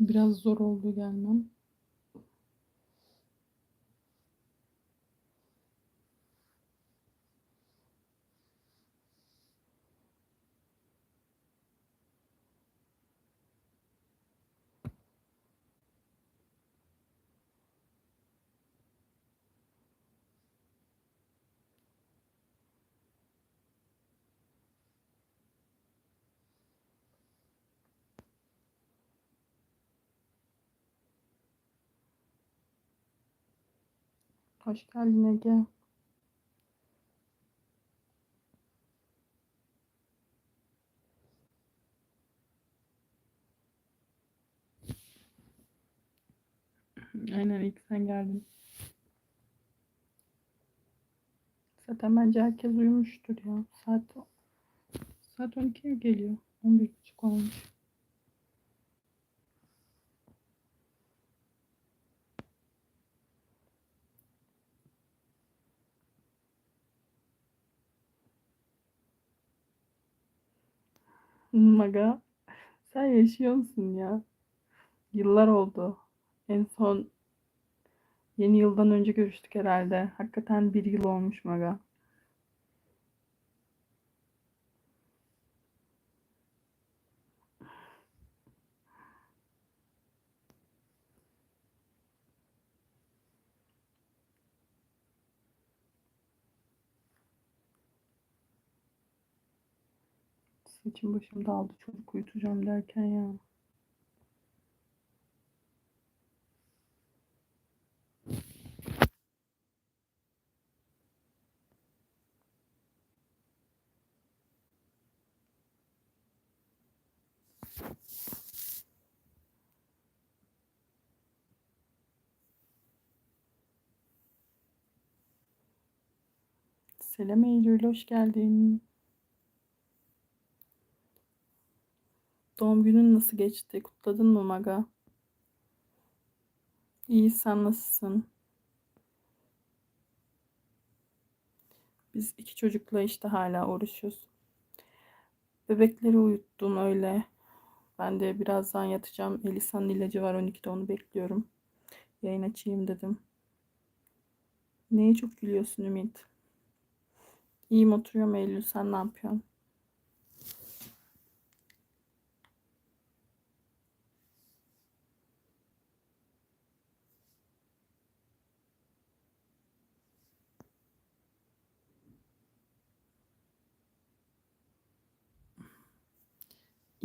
Biraz zor oldu gelmem. Hoş geldin Ege. Aynen ilk sen geldin. Zaten bence herkes uyumuştur ya. Saat saat 12'ye geliyor. 11.30 olmuş. Maga sen yaşıyor musun ya? Yıllar oldu. En son yeni yıldan önce görüştük herhalde. Hakikaten bir yıl olmuş Maga. Saçım başım dağıldı. Çocuk uyutacağım derken ya. Selam Eylül, hoş geldin. Doğum günün nasıl geçti? Kutladın mı Maga? İyi, sen nasılsın? Biz iki çocukla işte hala uğraşıyoruz. Bebekleri uyuttum öyle. Ben de birazdan yatacağım. Elisa'nın ilacı var 12'de onu bekliyorum. Yayın açayım dedim. Neye çok gülüyorsun Ümit? İyiyim oturuyorum Eylül. Sen ne yapıyorsun?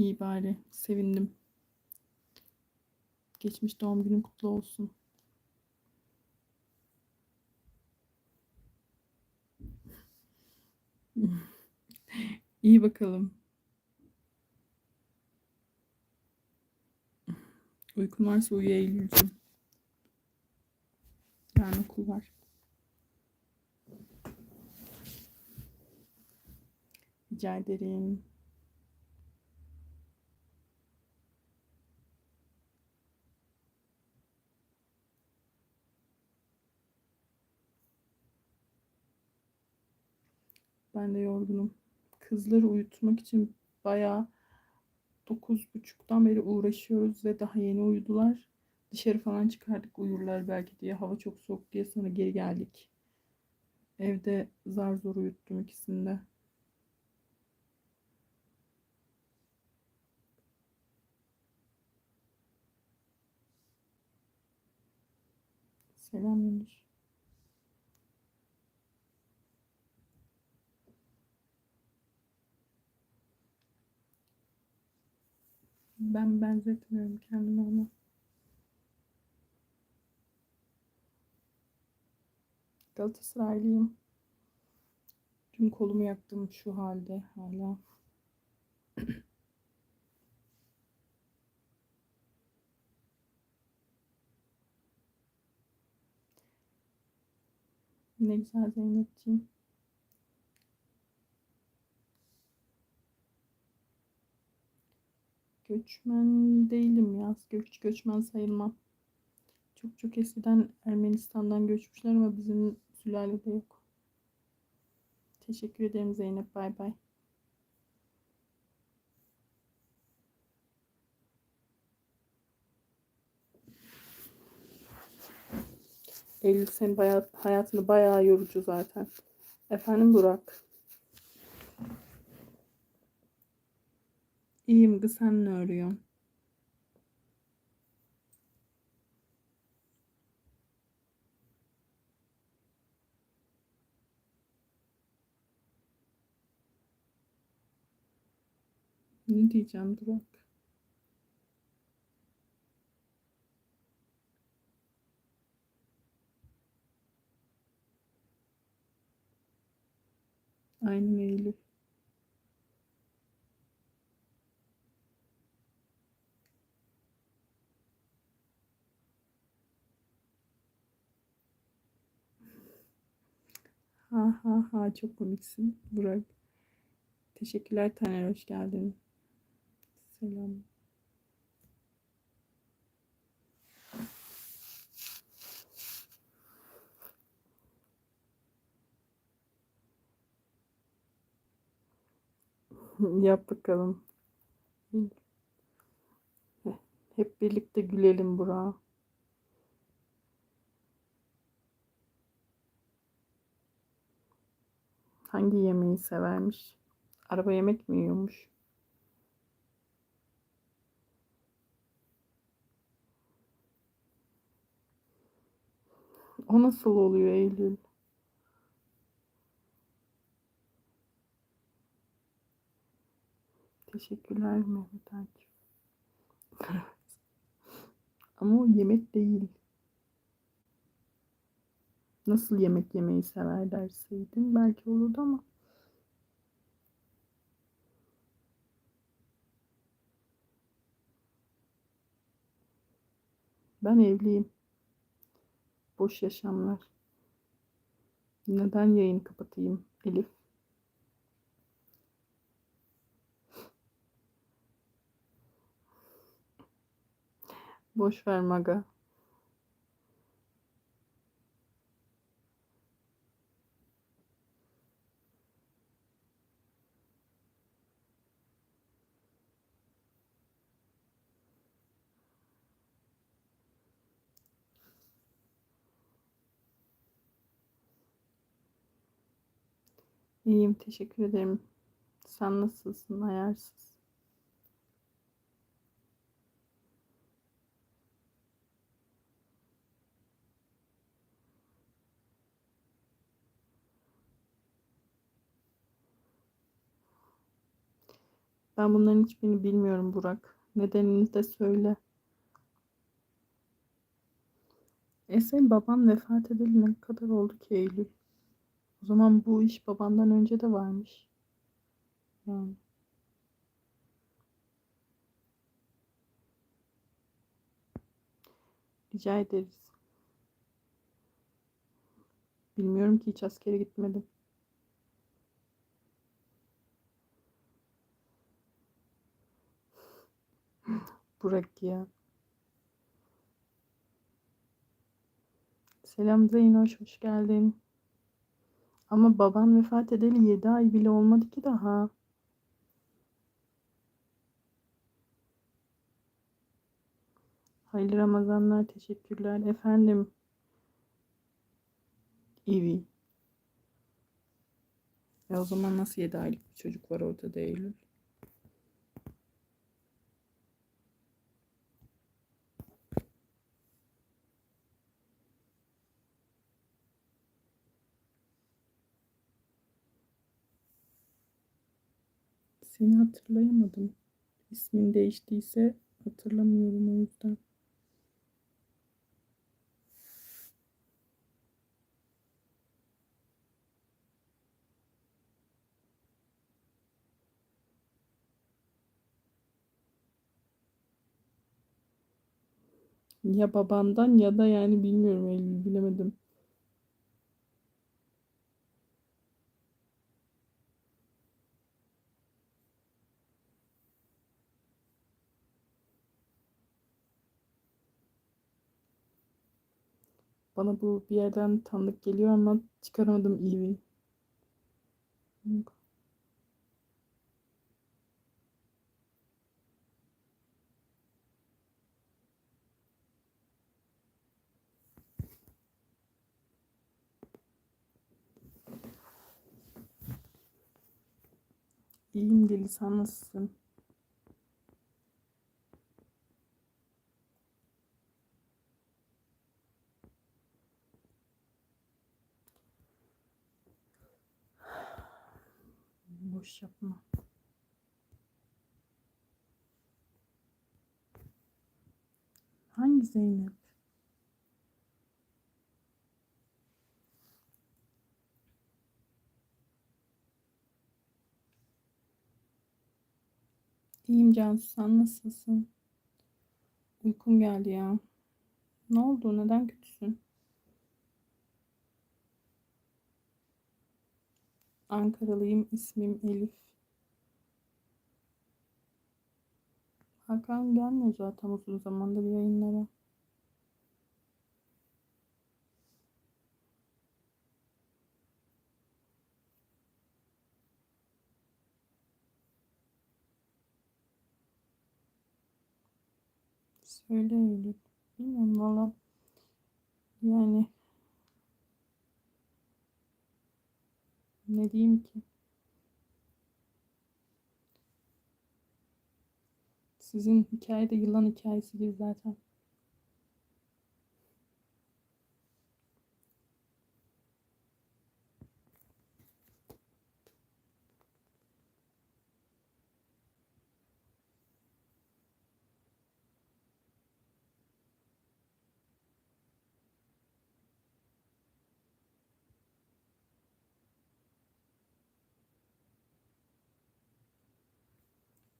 İyi bari. Sevindim. Geçmiş doğum günün kutlu olsun. İyi bakalım. Uykun varsa uyu Eylül'cüm. Yarın okul var. Rica ederim. Ben de yorgunum. Kızları uyutmak için bayağı 9.30'dan beri uğraşıyoruz ve daha yeni uyudular. Dışarı falan çıkardık uyurlar belki diye. Hava çok soğuk diye sonra geri geldik. Evde zar zor uyuttum ikisini de. Selam Yunus. Ben benzetmiyorum kendimi ama. Galatasaraylıyım. Tüm kolumu yaktım şu halde hala. Ne güzel Zeynepciğim. Göçmen değilim ya. Göç, göçmen sayılmam. Çok çok eskiden Ermenistan'dan göçmüşler ama bizim sülalede yok. Teşekkür ederim Zeynep. Bay bay. Eylül senin bayağı, hayatını bayağı yorucu zaten. Efendim Burak. İyiyim kız sen ne örüyorsun? Ne diyeceğim Burak? Aynen Eylül. Ha ha ha çok komiksin Burak. Teşekkürler Taner hoş geldin. Selam. Yap bakalım. Hep birlikte gülelim Burak. Hangi yemeği severmiş? Araba yemek mi yiyormuş? O nasıl oluyor Eylül? Teşekkürler Mehmet Akif. Ama o yemek değil. Nasıl yemek yemeyi sever derseydin belki olurdu ama. Ben evliyim. Boş yaşamlar. Neden yayın kapatayım Elif? Boş ver maga. İyiyim, teşekkür ederim. Sen nasılsın, ayarsız? Ben bunların hiçbirini bilmiyorum Burak. Nedenini de söyle. E senin baban vefat edeli ne kadar oldu ki Eylül? O zaman bu iş babandan önce de varmış. Yani. Rica ederiz. Bilmiyorum ki hiç askere gitmedim. Burak ya. Selam Zeynoş, hoş geldin. Ama baban vefat edeli 7 ay bile olmadı ki daha. Hayırlı Ramazanlar, teşekkürler. Efendim. İvi. E o zaman nasıl 7 aylık bir çocuk var ortada Eylül? Seni hatırlayamadım. İsmin değiştiyse hatırlamıyorum o yüzden. Ya babandan ya da yani bilmiyorum Eylül bilemedim. Bana bu bir yerden tanıdık geliyor ama çıkaramadım iyi bir. İyiyim Deli sen nasılsın? Yapma. Hangi Zeynep? İyiyim Cansu sen nasılsın? Uykum geldi ya. Ne oldu? Neden kötüsün? Ankaralıyım. ismim Elif. Hakan gelmiyor zaten uzun zamandır yayınlara. Söyle Elif. Bilmiyorum valla. Yani ne diyeyim ki? Sizin hikaye de yılan hikayesi gibi zaten.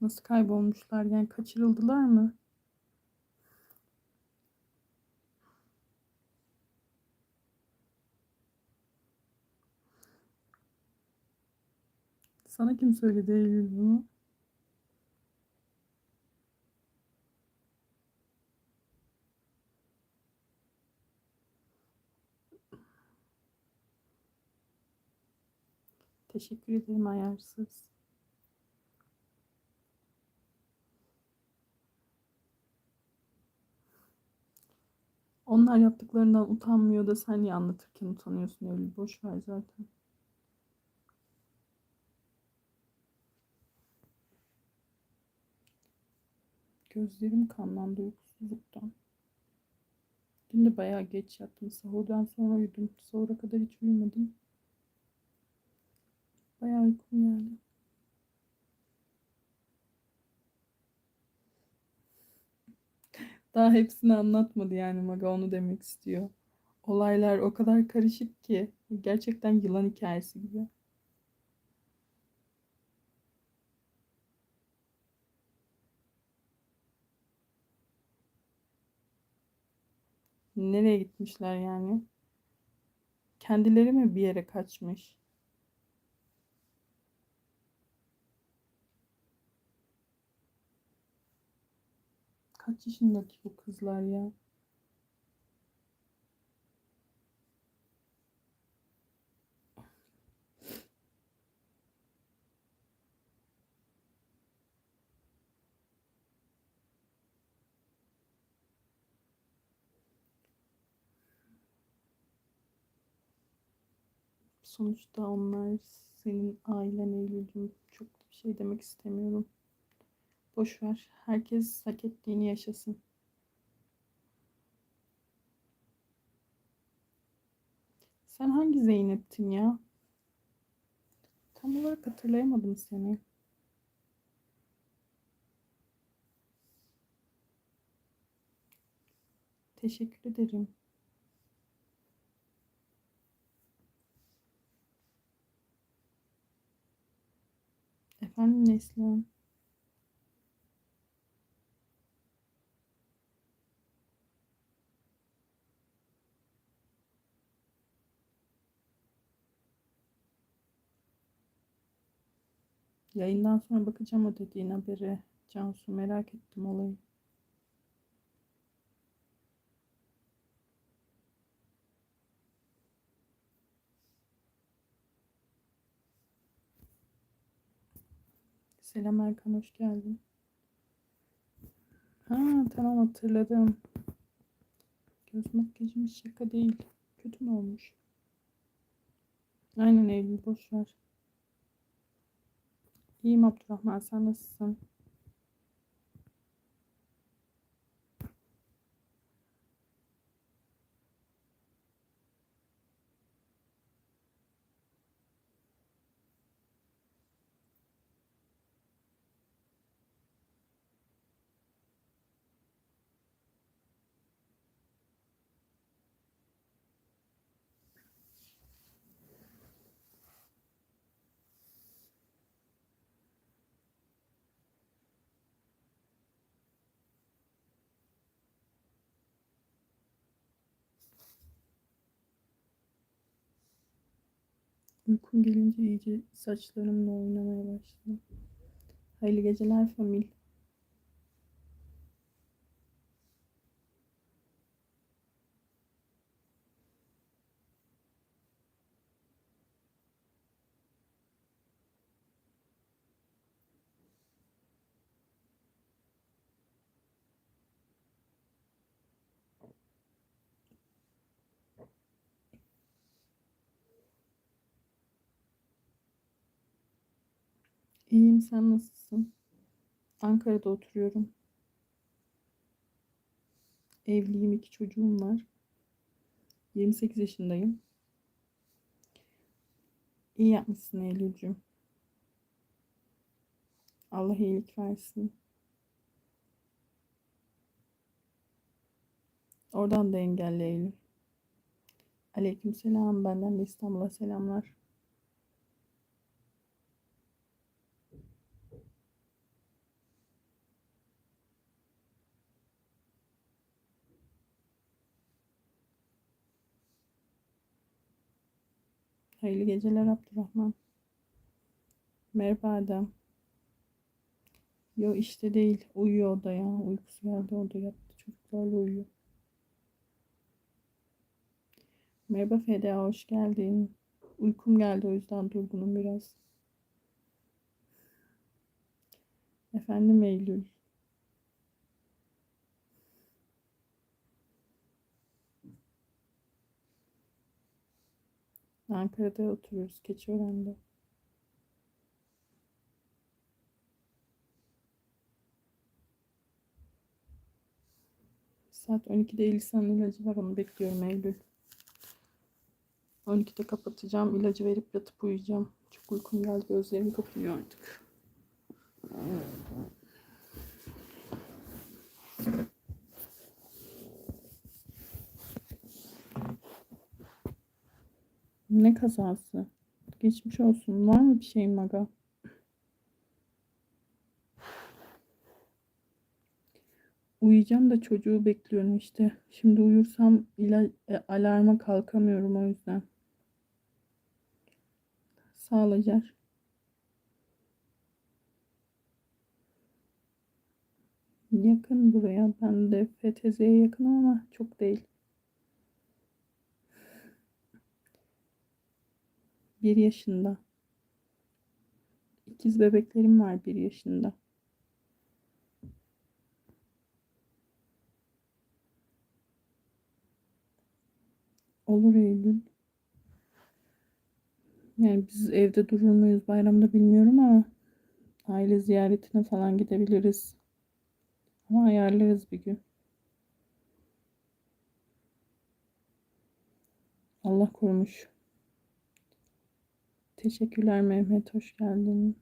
Nasıl kaybolmuşlar? Yani kaçırıldılar mı? Sana kim söyledi Eylül bunu? Teşekkür ederim ayarsız. Onlar yaptıklarından utanmıyor da sen niye anlatırken utanıyorsun Eylül? Boş ver zaten. Gözlerim kanlandı uykusuzluktan. Dün de bayağı geç yattım. Sahurdan sonra uyudum. Sahura kadar hiç uyumadım. Bayağı uykum geldi. Daha hepsini anlatmadı yani Maga onu demek istiyor. Olaylar o kadar karışık ki gerçekten yılan hikayesi gibi. Nereye gitmişler yani? Kendileri mi bir yere kaçmış? Kaç yaşındaki bu kızlar ya? Sonuçta onlar senin ailen Eylül'cüm. Çok bir şey demek istemiyorum. Boş ver. Herkes hak ettiğini yaşasın. Sen hangi Zeynep'tin ya? Tam olarak hatırlayamadım seni. Teşekkür ederim. Efendim Neslihan. Yayından sonra bakacağım o dediğin habere. Cansu merak ettim olayı. Selam Erkan hoş geldin. Ha tamam hatırladım. Göz makyajımız şaka değil. Kötü mü olmuş? Aynen Eylül boş ver. İyiyim Abdurrahman sen nasılsın? Uykum gelince iyice saçlarımla oynamaya başladı. Hayırlı geceler Famil. İyiyim sen nasılsın? Ankara'da oturuyorum. Evliyim, iki çocuğum var. 28 yaşındayım. İyi yapmışsın Eylül'cüğüm. Allah iyilik versin. Oradan da engelli Eylül. Aleykümselam. Benden de İstanbul'a selamlar. Hayırlı geceler Abdurrahman. Merhaba Adem. Yo işte değil. Uyuyor da ya. Uykusu geldi orada yattı. Çocuklarla uyuyor. Merhaba Feda hoş geldin. Uykum geldi o yüzden durgunum biraz. Efendim Eylül. Ankara'da oturuyoruz Keçiören'de. Saat 12'de Elisan'ın ilacı var onu bekliyorum Eylül. 12'de kapatacağım. ilacı verip yatıp uyuyacağım. Çok uykum geldi. Gözlerim kapanıyor artık. Ne kazası? Geçmiş olsun. Var mı bir şeyin Maga? Uyuyacağım da çocuğu bekliyorum işte. Şimdi uyursam ila e, alarma kalkamıyorum o yüzden. Sağ. Yakın buraya. Ben de FTZ'ye yakınım ama çok değil. Bir yaşında. İkiz bebeklerim var bir yaşında. Olur Eylül. Yani biz evde durur muyuz bayramda bilmiyorum ama aile ziyaretine falan gidebiliriz. Ama ayarlarız bir gün. Allah korumuş. Teşekkürler Mehmet. Hoş geldin.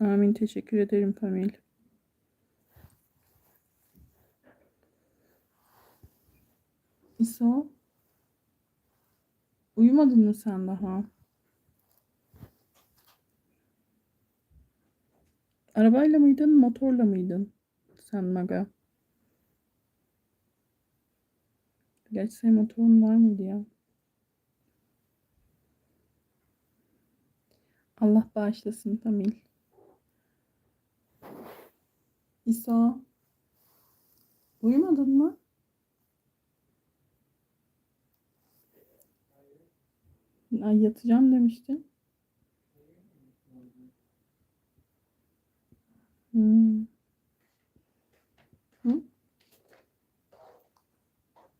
Amin. Teşekkür ederim Pamil. İso. Uyumadın mı sen daha? Arabayla mıydın, motorla mıydın? Sen Maga. Gerçi senin motorun var mıydı ya? Allah bağışlasın Pamil. İsa. Uyumadın mı? Ay yatacağım demiştin. Hmm. Hı?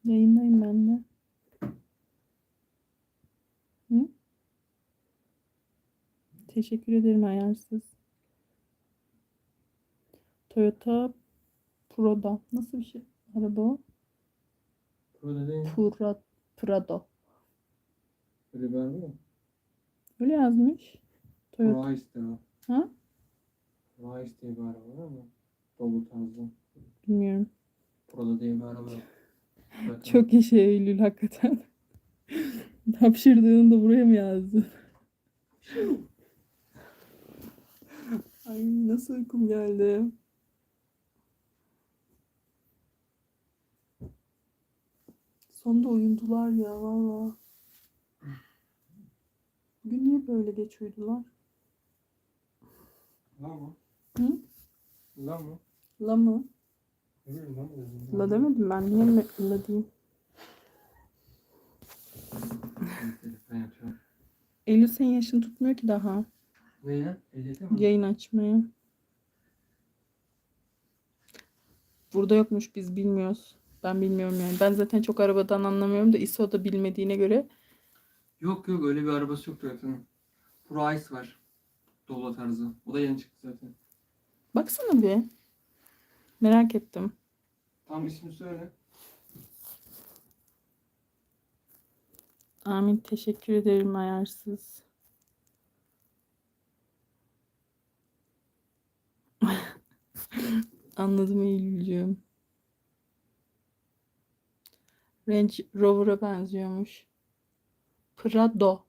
Yayındayım ben de. Hı? Teşekkür ederim ayarsız. Toyota Prado. Nasıl bir şey? Araba o? Burada değil. Pura, Prado. Öyle bir araba mı? Öyle yazmış. Toyota. Rice'dir o. Ha? Rice diye bir araba var ama dolu tarzı. Bilmiyorum. Burada diye bir araba yok. Çok yaşa Eylül hakikaten. Hapşırdığını da buraya mı yazdı? Ay nasıl uykum geldi. Sonunda uyudular ya valla. Bugün niye böyle geç uyudular? La mı? Hı? La mı? La mı? La mı dedim. La demedim ben. Niye mi la diyeyim? Eylül senin yaşın tutmuyor ki daha. Yayın açmaya. Burada yokmuş biz bilmiyoruz. Ben bilmiyorum yani. Ben zaten çok arabadan anlamıyorum da İso da bilmediğine göre. Yok yok öyle bir arabası yok zaten. Bu Rice var. Dolu tarzı. O da yeni çıktı zaten. Baksana bir. Merak ettim. Tam ismi söyle. Amin teşekkür ederim ayarsız. Anladım Eylül'cüğüm. Range Rover'a benziyormuş. Prado.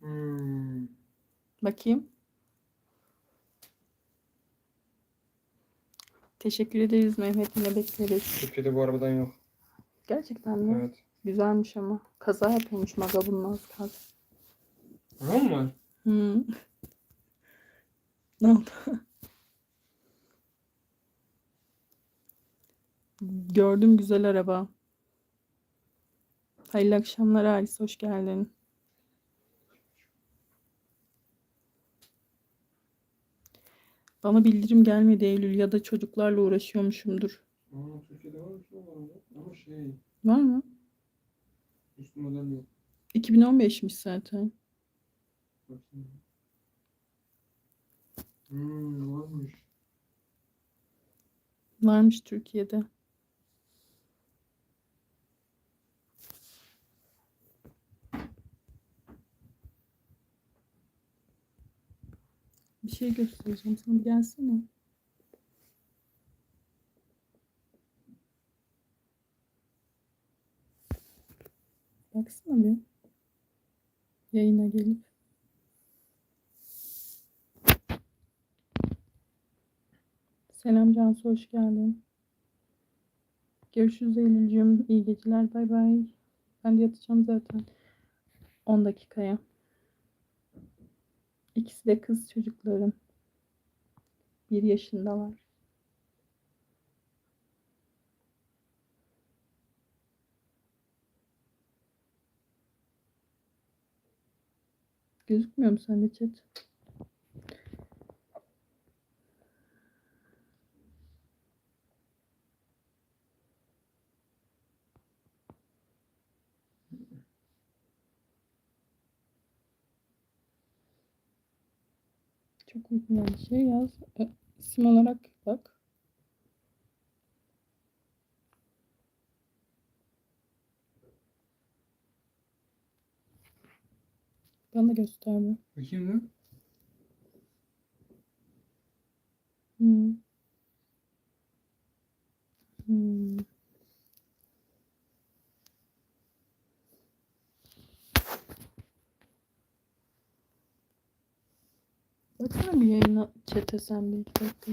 Hmm. Bakayım. Teşekkür ederiz Mehmet yine bekleriz. Türkiye'de bu arabadan yok. Gerçekten mi? Evet. Güzelmiş ama. Kaza yapıyormuş maga bunun az kalsın. Var mı? Hı. Ne oldu? Gördüm güzel araba. Hayırlı akşamlar Aris hoş geldin. Bana bildirim gelmedi Eylül ya da çocuklarla uğraşıyormuşumdur. Aa, Türkiye'de var mı? Var mı? Ama şey. Var mı? Üst model yok. 2015'miş zaten. Hmm, varmış. Varmış Türkiye'de. Bir şey göstereceğim sana gelsene. Baksana bir. Yayına gelip. Selam Cansu hoş geldin. Görüşürüz Eylül'cüğüm. İyi geceler. Bay bay. Ben de yatacağım zaten. 10 dakikaya. İkisi de kız çocuklarım. Bir yaşındalar. Gözükmüyor mu sende chat? Çok uygun bir şey yaz. E, isim olarak bak. Bana gösterme. Bakayım mı? Hmm. Hmm. Baksana bir yayına chat'e sen bir iki dakika.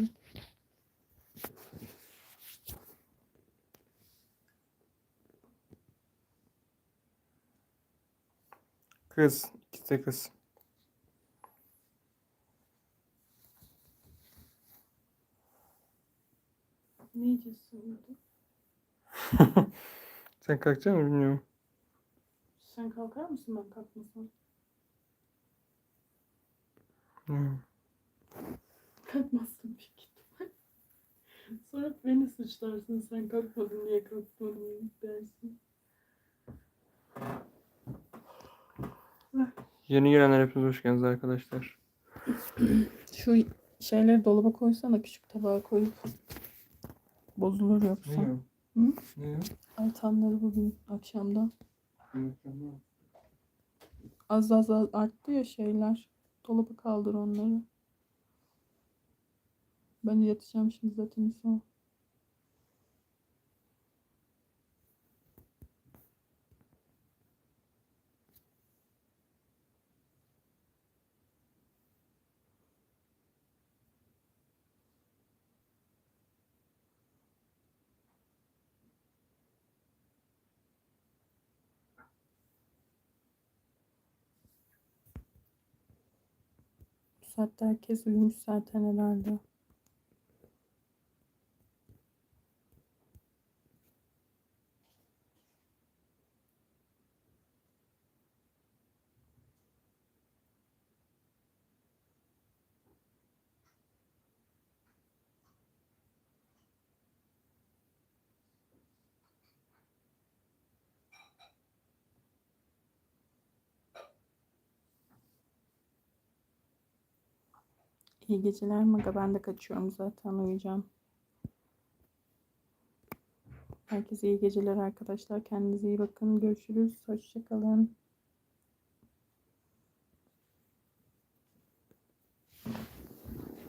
Kız. İkisi kız. Ne burada? Sen kalkacak mısın bilmiyorum. Sen kalkar mısın ben kalkmasam? Hmm. Kalkmazsın büyük ihtimal. Sonra beni suçlarsın sen kalkmadın diye kalkmadın dersin. Yeni gelenler hepiniz hoş geldiniz arkadaşlar. Şu şeyleri dolaba koysana küçük tabağa koyup. Bozulur yoksa. Ne? Hı? Ne? Artanları bugün akşamda. Az az az arttı ya şeyler. Dolaba kaldır onları. Ben de yatacağım şimdi zaten sonra. Saatte herkes uyumuş zaten herhalde. İyi geceler Maga. Ben de kaçıyorum zaten uyuyacağım. Herkese iyi geceler arkadaşlar. Kendinize iyi bakın. Görüşürüz. Hoşçakalın.